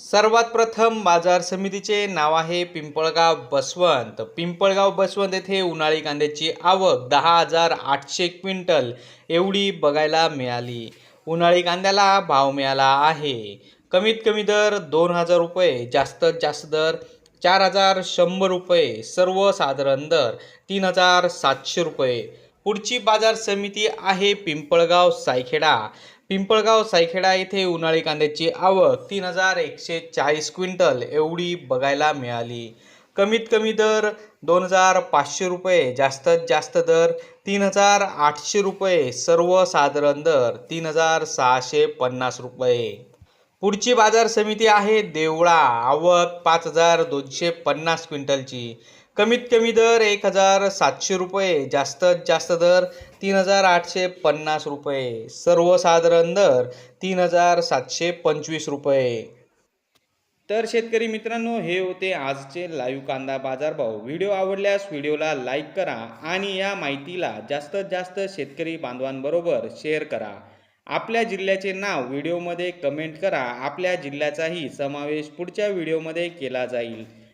सर्वात प्रथम बाजार समितीचे नाव आहे पिंपळगाव बसवंत. पिंपळगाव बसवंत येथे उन्हाळी कांद्याची आवक दहा हजार आठशे क्विंटल एवढी बघायला मिळाली. उन्हाळी कांद्याला भाव मिळाला आहे. कमीत कमी दर दोन हजार रुपये जास्तीत जास्त दर चार हजार शंभर रुपये सर्वसाधारण दर तीन हजार सातशे रुपये. पुढची बाजार समिती आहे पिंपळगाव सायखेडा. पिंपळगाव सायखेडा येथे उन्हाळी कांद्याची आवक तीन हजार एकशे चाळीस क्विंटल एवढी बघायला मिळाली. कमीत कमी दर दोन हजार पाचशे रुपये जास्तीत जास्त दर तीन हजार आठशे रुपये सर्वसाधारण दर तीन हजार सहाशे पन्नास रुपये. पुढची बाजार समिती आहे देवळा आवक पाच हजार दोनशे पन्नास क्विंटलची. कमीत कमी दर एक हजार सातशे रुपये जास्तीत जास्त दर तीन हजार आठशे पन्नास रुपये सर्वसाधारण दर तीन हजार सातशे पंचवीस रुपये. तर शेतकरी मित्रांनो हे होते आजचे लाईव्ह कांदा बाजारभाव. व्हिडिओ आवडल्यास व्हिडिओला लाईक करा आणि या माहितीला जास्तीत जास्त शेतकरी बांधवांबरोबर शेअर करा. आपल्या जिल्ह्याचे नाव व्हिडिओमध्ये कमेंट करा. आपल्या जिल्ह्याचाही समावेश पुढच्या व्हिडिओमध्ये केला जाईल.